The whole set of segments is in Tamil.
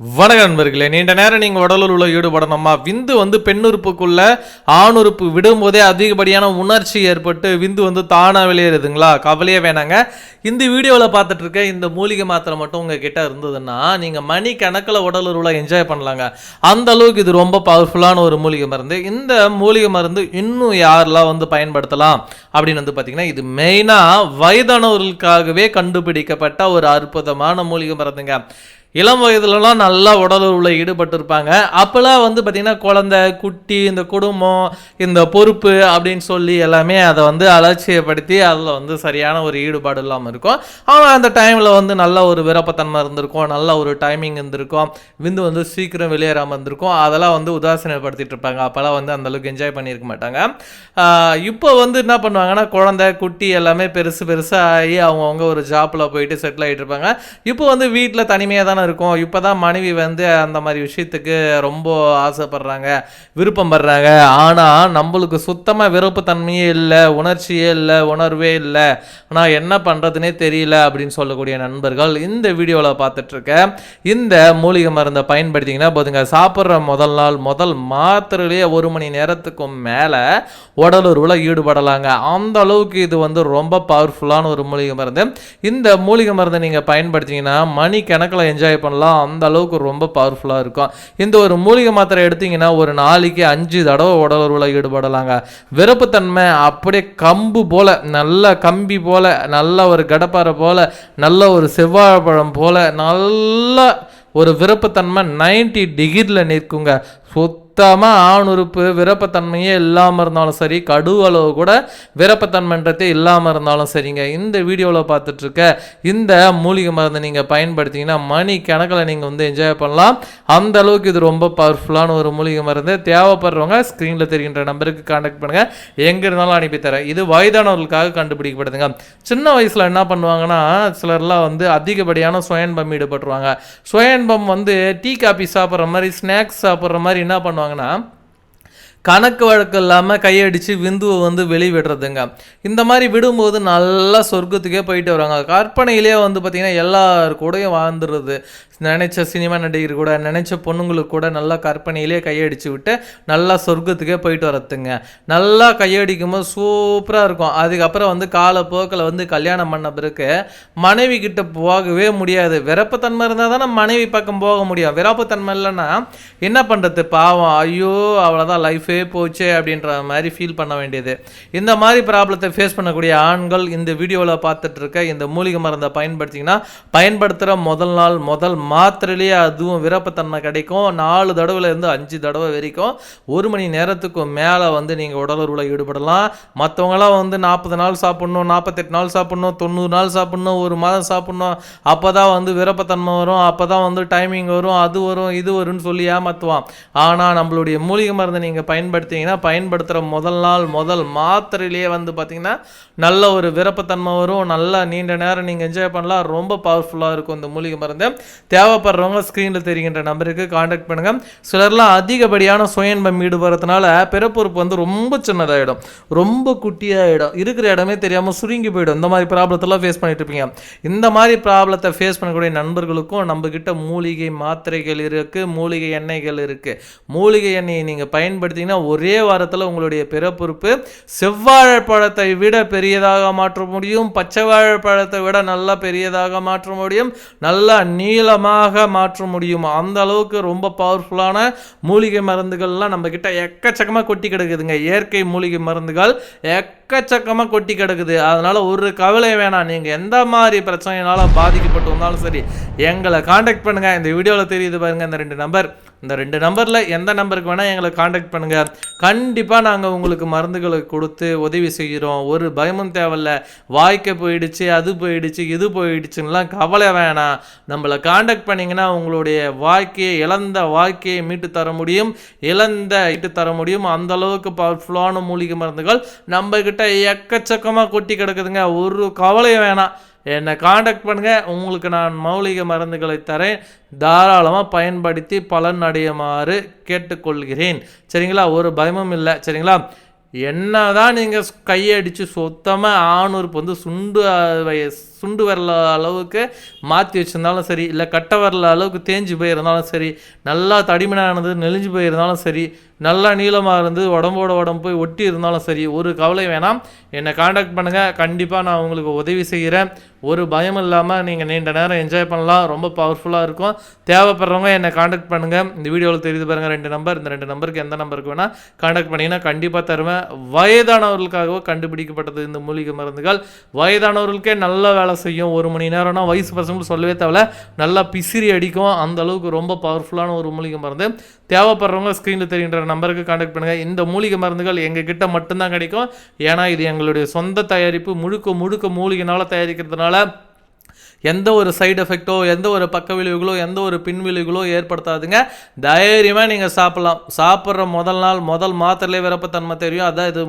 வணக்க நண்பர்களே. நீண்ட நேரம் நீங்கள் உடலில் உள்ள ஈடுபடணுமா விந்து வந்து பெண்ணுறுப்புக்குள்ள ஆணுறுப்பு விடும்போதே அதிகப்படியான உணர்ச்சி ஏற்பட்டு விந்து வந்து தானாக வெளியேறுதுங்களா? கவலையே வேணாங்க. இந்த வீடியோவில் பார்த்துட்டு இருக்க இந்த மூலிகை மாத்திரை மட்டும் உங்கள் கிட்டே இருந்ததுன்னா நீங்கள் மணி கணக்கில் உடல் உள்ள என்ஜாய் பண்ணலாங்க. அந்த அளவுக்கு இது ரொம்ப பவர்ஃபுல்லான ஒரு மூலிகை மருந்து. இந்த மூலிகை மருந்து இன்னும் யாரெல்லாம் வந்து பயன்படுத்தலாம் அப்படின்னு வந்து பார்த்தீங்கன்னா இது மெயினாக வயதானவர்களுக்காகவே கண்டுபிடிக்கப்பட்ட ஒரு அற்புதமான மூலிகை மருந்துங்க. இளம் வயதுலலாம் நல்லா உடல் ஈடுபட்டிருப்பாங்க. அப்போல்லாம் வந்து பார்த்திங்கன்னா குழந்த குட்டி இந்த குடும்பம் இந்த பொறுப்பு அப்படின்னு சொல்லி எல்லாமே அதை வந்து அலட்சியப்படுத்தி அதில் வந்து சரியான ஒரு ஈடுபாடு இல்லாமல் இருக்கும். ஆனால் அந்த டைமில் வந்து நல்ல ஒரு விருப்பத்தன்மை இருந்திருக்கும் நல்ல ஒரு டைமிங் இருந்திருக்கும் விந்து வந்து சீக்கிரம் வெளியேறாமல் இருந்திருக்கும். அதெல்லாம் வந்து உதாசீனப்படுத்திட்டு இருப்பாங்க. அப்போல்லாம் வந்து அந்த அளவுக்கு என்ஜாய் பண்ணியிருக்க மாட்டாங்க. இப்போ வந்து என்ன பண்ணுவாங்கன்னா குழந்தை குட்டி எல்லாமே பெருசு பெருசாக ஆகி அவங்கவுங்க ஒரு ஜாப்பில் போயிட்டு செட்டில் ஆகிட்டு இருப்பாங்க. இப்போ வந்து வீட்டில் தனிமையாக தானே இருக்கும். இப்போ தான் மனைவி வந்து அந்த மாதிரி விஷயத்துக்கு ரொம்ப ஆசைப்படுறாங்க விருப்பம் படுறாங்க ஆனால் நம்மளுக்கு சுத்தமாக விருப்பத்தன்மையே இல்லை உணர்ச்சியே இல்லை உணர்வே இல்லை. ஆனால் என்ன பண்ணுறதுனே தெரியல அப்படின்னு சொல்லக்கூடிய நண்பர்கள் இந்த வீடியோவில் பார்த்துட்ருக்க இந்த மூலிகை மருந்தை பயன்படுத்திங்கன்னா போதுங்க. சாப்பிட்ற முதல் நாள் முதல் மாத்திரையிலேயே ஒரு மணி நேரத்துக்கும் மேலே உடலுறவில் ஈடுபடலாங்க. அந்த அளவுக்கு இது வந்து ரொம்ப பவர்ஃபுல்லான ஒரு மூலிகை மருந்து. இந்த மூலிகை மருந்தை நீங்கள் பயன்படுத்திங்கன்னா மணி கணக்கில் என்ஜாய் பண்ணலாம். அந்த அளவுக்கு ரொம்ப பவர்ஃபுல்லாக இருக்கும். இந்த ஒரு மூலிகை மாத்திரை எடுத்தீங்கன்னா ஒரு நாளைக்கு அஞ்சு தடவை உடலுறவில் ஈடுபடலாங்க. விருப்பத்தன்மை அப்படியே கம்பு போல நல்ல கம்பி போல நல்ல ஒரு கடப்பாரை போல நல்ல ஒரு செவ்வாழைப்பழம் போல நல்ல ஒரு விருப்பத்தன்மை 90 டிகிரியில் நிற்குங்க. சுத்தமாக ஆணுறுப்பு விருப்பத்தன்மையே இல்லாமல் இருந்தாலும் சரி கடுவளவு கூட விருப்பத்தன்மைன்றதே இல்லாமல் இருந்தாலும் சரிங்க. இந்த வீடியோவில் பார்த்துட்ருக்க இந்த மூலிகை மருந்தை நீங்கள் பயன்படுத்திங்கன்னா மணி கணக்கில் நீங்கள் வந்து என்ஜாய் பண்ணலாம். அந்த அளவுக்கு இது ரொம்ப பவர்ஃபுல்லான ஒரு மூலிகை மருந்து. தேவைப்படுறவங்க ஸ்க்ரீனில் தெரிகின்ற நம்பருக்கு காண்டாக்ட் பண்ணுங்கள் எங்கே இருந்தாலும் அனுப்பி தரேன். இது வயதானவர்களுக்காக கண்டுபிடிக்கப்படுதுங்க. சின்ன வயசில் என்ன பண்ணுவாங்கன்னா சிலர்லாம் வந்து அதிகப்படியான சுயன்பம் ஈடுபட்டுருவாங்க. சுயன்பம் வந்து டீ காபி சாப்பிட்ற மாதிரி ஸ்நாக்ஸ் சாப்பிட்ற மாதிரி என்ன பண்ணுவாங்க? பண்ணுவாங்கன்னா கணக்கு வழக்கு இல்லாமல் கையடித்து விந்துவை வந்து வெளி விடுறதுங்க இந்த மாதிரி விடும்போது நல்லா சொர்க்கத்துக்கே போயிட்டு வராங்க கற்பனையிலே வந்து பார்த்திங்கன்னா எல்லார் கூடயும் வாழ்ந்துடுறது. நினச்ச சினிமா நடிகர் கூட நினச்ச பொண்ணுங்களுக்கு கூட நல்லா கற்பனையிலே கையடிச்சு விட்டு நல்லா சொர்க்கத்துக்கே போயிட்டு வரத்துங்க. நல்லா கையடிக்கும் போது சூப்பராக இருக்கும். அதுக்கப்புறம் வந்து காலப்போக்கில் வந்து கல்யாணம் பண்ண பிறகு மனைவி கிட்ட போகவே முடியாது. விரப்பத்தன்மை இருந்தால் தானே மனைவி பக்கம் போக முடியும். விரப்பத்தன்மை இல்லைன்னா என்ன பண்ணுறது பாவம். ஐயோ அவ்வளோதான் லைஃபே போச்சே அப்படின்ற மாதிரி ஃபீல் பண்ண வேண்டியது. இந்த மாதிரி ப்ராப்ளத்தை ஃபேஸ் பண்ணக்கூடிய ஆண்கள் இந்த வீடியோவில் பார்த்துட்டு இருக்க இந்த மூலிகை மருந்தை பயன்படுத்திங்கன்னா பயன்படுத்துகிற முதல் நாள் முதல் மாத்திரையிலேயே அதுவும் விருப்பத்தன்மை கிடைக்கும். நாலு தடவைலேருந்து அஞ்சு தடவை வரைக்கும் ஒரு மணி நேரத்துக்கு மேலே வந்து நீங்கள் உடலுறவில் ஈடுபடலாம். மற்றவங்களாம் வந்து நாற்பது நாள் சாப்பிட்ணும் நாற்பத்தெட்டு நாள் சாப்பிட்ணும் தொண்ணூறு நாள் சாப்பிட்ணும் ஒரு மாதம் சாப்பிட்ணும். அப்போ தான் வந்து விருப்பத்தன்மை வரும் அப்போ தான் வந்து டைமிங் வரும் அது வரும் இது வரும்னு சொல்லி ஏமாற்றுவான் ஆனால் நம்மளுடைய மூலிகை மருந்தை நீங்கள் பயன்படுத்திங்கன்னா பயன்படுத்துகிற முதல் நாள் முதல் மாத்திரையிலேயே வந்து பார்த்திங்கன்னா நல்ல ஒரு விருப்பத்தன்மை வரும். நல்லா நீண்ட நேரம் நீங்கள் என்ஜாய் பண்ணலாம். ரொம்ப பவர்ஃபுல்லாக இருக்கும் இந்த மூலிகை மருந்து. தேவைப்படுறவங்க ஸ்க்ரீனில் தெரிகின்ற நம்பருக்கு காண்டாக்ட் பண்ணுங்கள் சிலர்லாம் அதிகப்படியான சுயன்பம் ஈடுபடுறதுனால பிறப்புறுப்பு வந்து ரொம்ப சின்னதாகிடும் ரொம்ப குட்டியாகிடும் இருக்கிற இடமே தெரியாமல் சுருங்கி போயிடும். இந்த மாதிரி ப்ராப்ளத்தெல்லாம் ஃபேஸ் பண்ணிட்டு இருப்பீங்க. இந்த மாதிரி ப்ராப்ளத்தை ஃபேஸ் பண்ணக்கூடிய நண்பர்களுக்கும் நம்மக்கிட்ட மூலிகை மாத்திரைகள் இருக்குது மூலிகை எண்ணெய்கள் இருக்குது மூலிகை எண்ணெயை நீங்கள் பயன்படுத்திங்கன்னா ஒரே வாரத்தில் உங்களுடைய பிறப்புறுப்பு செவ்வாழைப்பழத்தை விட பெரியதாக மாற்ற முடியும். பச்சை வாழைப்பழத்தை விட நல்லா பெரியதாக மாற்ற முடியும். நல்லா நீளமாக மாற்ற முடியும். அந்த அளவுக்கு ரொம்ப பவர்ஃபுல்லான மூலிகை மருந்துகள்லாம் நம்ம கிட்ட எக்கச்சக்கமாக கொட்டி கிடக்குதுங்க. இயற்கை மூலிகை மருந்துகள் எக்கச்சக்கமாக கொட்டி கிடக்குது. அதனால் ஒரு கவலை வேணாம். நீங்கள் எந்த மாதிரி பிரச்சனையினால பாதிக்கப்பட்டு வந்தாலும் சரி எங்களை காண்டாக்ட் பண்ணுங்கள் இந்த வீடியோவில் தெரியுது பாருங்கள் இந்த ரெண்டு நம்பர் இந்த ரெண்டு நம்பரில் எந்த நம்பருக்கு வேணால் எங்களை காண்டாக்ட் பண்ணுங்கள் கண்டிப்பாக நாங்கள் உங்களுக்கு மருந்துகளை கொடுத்து உதவி செய்கிறோம் ஒரு பயமும் தேவையில்ல. வாய்க்க போயிடுச்சு அது போயிடுச்சு இது போயிடுச்சுன்னெலாம் கவலை வேணாம். நம்மளை காண்டாக்ட் பண்ணிங்கன்னா உங்களுடைய வாழ்க்கையை இழந்த வாழ்க்கையை மீட்டு தர முடியும். இழந்த இட்டு தர முடியும். அந்த அளவுக்கு பவர்ஃபுல்லான மூலிகை மருந்துகள் நம்மக்கிட்ட எக்கச்சக்கமாக கொட்டி கிடக்குதுங்க. ஒரு கவலை வேணாம். என்னை காண்டாக்ட் பண்ணுங்கள் உங்களுக்கு நான் மௌலிக மருந்துகளை தரேன். தாராளமாக பயன்படுத்தி பலன் அடையுமாறு கேட்டுக்கொள்கிறேன். சரிங்களா? ஒரு பயமும் இல்லை. சரிங்களா? என்ன தான் நீங்கள் கையடிச்சு சுத்தமாக ஆணுறுப்பு வந்து சுண்டு வய- சுண்டு வரல அளவுக்கு மாற்றி வச்சுருந்தாலும் சரி இல்லை கட்டை வரல அளவுக்கு தேஞ்சு போயிருந்தாலும் சரி நல்லா தடிமனானது நெளிஞ்சு போயிருந்தாலும் சரி நல்லா நீளமாக இருந்து உடம்போட உடம்பு போய் ஒட்டி இருந்தாலும் சரி ஒரு கவலை வேணாம். என்னை காண்டாக்ட் பண்ணுங்கள் கண்டிப்பாக நான் உங்களுக்கு உதவி செய்கிறேன் ஒரு பயம் இல்லாமல் நீங்கள் நீண்ட நேரம் என்ஜாய் பண்ணலாம். ரொம்ப பவர்ஃபுல்லாக இருக்கும். தேவைப்படுறவங்க என்னை காண்டாக்ட் பண்ணுங்கள் இந்த வீடியோவில் தெரியுது பாருங்கள் ரெண்டு நம்பர் இந்த ரெண்டு நம்பருக்கு எந்த நம்பருக்கு வேணால் காண்டாக்ட் பண்ணிங்கன்னா கண்டிப்பாக தருவேன். வயதானவர்களுக்காகவோ கண்டுபிடிக்கப்பட்டது இந்த மூலிகை மருந்துகள். வயதானவர்களுக்கே நல்ல வேலை செய்யும். ஒரு மணி நேரம்னா வயசு பசங்களுக்கு சொல்லவே தேவையில்ல. நல்லா பிசிறி அடிக்கும். அந்த அளவுக்கு ரொம்ப பவர்ஃபுல்லான ஒரு மூலிகை மருந்து. தேவைப்படுறவங்க ஸ்க்ரீனில் தெரிகின்ற நம்பருக்கு காண்டாக்ட் பண்ணுங்கள் இந்த மூலிகை மருந்துகள் எங்கள் கிட்ட மட்டும்தான் கிடைக்கும். ஏன்னா இது எங்களுடைய சொந்த தயாரிப்பு. முழுக்க முழுக்க மூலிகைனால தயாரிக்கிறதுனால எந்த ஒரு சைடு எஃபெக்ட்டோ எந்த ஒரு பக்க விளைவுகளோ எந்த ஒரு பின்விளைவுகளோ ஏற்படுத்தாதுங்க. தைரியமாக நீங்கள் சாப்பிட்லாம். சாப்பிட்ற முதல் நாள் முதல் மாத்திரையிலே விரப்பத்தன்மை தெரியும். அதான் இது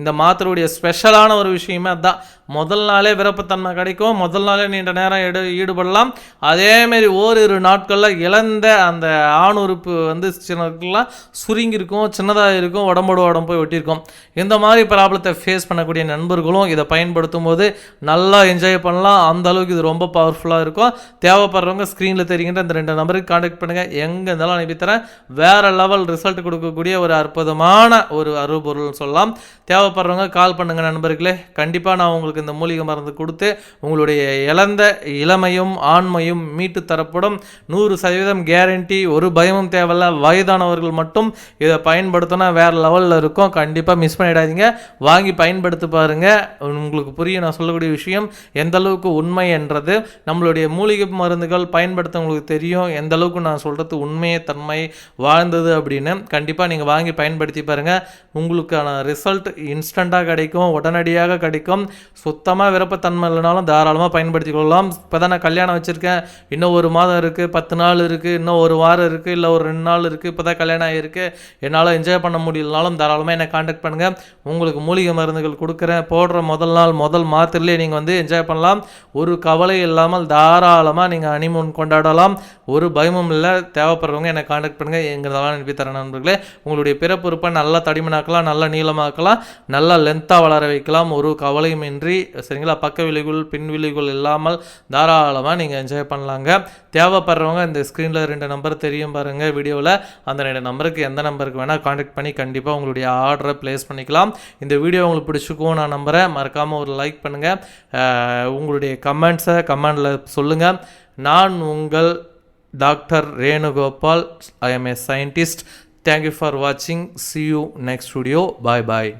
இந்த மாத்திரையுடைய ஸ்பெஷலான ஒரு விஷயமே அதுதான் முதல் நாளே விரப்பத்தன்மை கிடைக்கும். முதல் நாளே நீண்ட நேரம் எடு ஈடுபடலாம். அதேமாரி ஓரிரு நாட்களில் இழந்த அந்த ஆணுறுப்பு வந்து சின்னதுக்கெல்லாம் சுருங்கியிருக்கும் சின்னதாக இருக்கும் உடம்போட உடம்பு போய் ஒட்டியிருக்கும். இந்த மாதிரி ப்ராப்ளத்தை ஃபேஸ் பண்ணக்கூடிய நண்பர்களும் இதை பயன்படுத்தும் போது நல்லா என்ஜாய் பண்ணலாம். அந்த அளவுக்கு இது ரொம்ப பவர்ஃபுல்லாக இருக்கும். தேவைப்படுறவங்க ஸ்க்ரீனில் தெரிகின்ற இந்த ரெண்டு நம்பருக்கு காண்டாக்ட் பண்ணுங்கள் எங்கே இருந்தாலும் அனுப்பித்தரேன் வேறு லெவல் ரிசல்ட் கொடுக்கக்கூடிய ஒரு அற்புதமான ஒரு அருபொருள் சொல்லலாம். தேவைப்படுறவங்க கால் பண்ணுங்கள் நண்பர்களே. கண்டிப்பாக நான் உங்களுக்கு இந்த மூலிகை மருந்து கொடுத்து உங்களுடைய இழந்த இளமையும் ஆண்மையும் மீட்டு தரப்படும். நூறு சதவீதம் கேரண்டி ஒரு பயமும் தேவையில்ல. வயதானவர்கள் மட்டும் இதை பயன்படுத்தினா வேறு லெவலில் இருக்கும். கண்டிப்பாக மிஸ் பண்ணிடாதீங்க. வாங்கி பயன்படுத்தி பாருங்கள் உங்களுக்கு புரியும் நான் சொல்லக்கூடிய விஷயம். எந்த அளவுக்கு உண்மை என்றது. நம்மளுடைய மூலிகை மருந்துகள் பயன்படுத்த உங்களுக்கு தெரியும். எந்த அளவுக்கு நான் சொல்கிறது உண்மையை தன்மை வாழ்ந்தது அப்படின்னு. கண்டிப்பாக நீங்கள் வாங்கி பயன்படுத்தி பாருங்கள் உங்களுக்கான ரிசல்ட் இன்ஸ்டண்ட்டாக கிடைக்கும். உடனடியாக கிடைக்கும். சுத்தமாக விருப்பத்தன்மை இல்லைனாலும் தாராளமாக பயன்படுத்தி கொள்ளலாம். இப்போ தான் நான் கல்யாணம் வச்சுருக்கேன். இன்னும் ஒரு மாதம் இருக்குது பத்து நாள் இருக்குது இன்னும் ஒரு வாரம் இருக்குது இல்லை ஒரு ரெண்டு நாள் இருக்குது இப்போ தான் கல்யாணம் ஆகிருக்கு என்னால் என்ஜாய் பண்ண முடியலனாலும் தாராளமாக என்னை காண்டாக்ட் பண்ணுங்கள் உங்களுக்கு மூலிகை மருந்துகள் கொடுக்குறேன். போடுற முதல் நாள் முதல் மாத்திரையிலே நீங்கள் வந்து என்ஜாய் பண்ணலாம். ஒரு கவலை இல்லாமல் தாராளமாக நீங்கள் அனிமூன் கொண்டாடலாம். ஒரு பயமும் இல்லை தேவைப்படுறவங்க என்னை காண்டாக்ட் பண்ணுங்கள் எங்கிறதெல்லாம் அனுப்பி தரேன் நண்பர்களே. உங்களுடைய பிறப்புறுப்பை நல்லா தடிமனாக்கலாம் நல்லா நீளமாக்கலாம் நல்லா லென்த்தாக வளர வைக்கலாம். ஒரு கவலையும் இன்றி சரிங்களா? பக்க விலைகள் பின் விலைகள் இல்லாமல் தாராளமாக நீங்கள் என்ஜாய் பண்ணலாங்க. தேவைப்படுறவங்க இந்த ஸ்க்ரீனில் ரெண்டு நம்பர் தெரியும் பாருங்கள் வீடியோவில் அந்த ரெண்டு நம்பருக்கு எந்த நம்பருக்கு வேணால் காண்டாக்ட் பண்ணி கண்டிப்பாக உங்களுடைய ஆர்டரை ப்ளேஸ் பண்ணிக்கலாம். இந்த வீடியோ உங்களுக்கு பிடிச்சிக்கும் நான் நம்புகிறேன் மறக்காமல் ஒரு லைக் பண்ணுங்கள் உங்களுடைய கமெண்ட்ஸை கமெண்டில் சொல்லுங்கள் நான் உங்கள் doctor Renugopal. I am a scientist thank you for வாட்சிங் see you next studio bye bye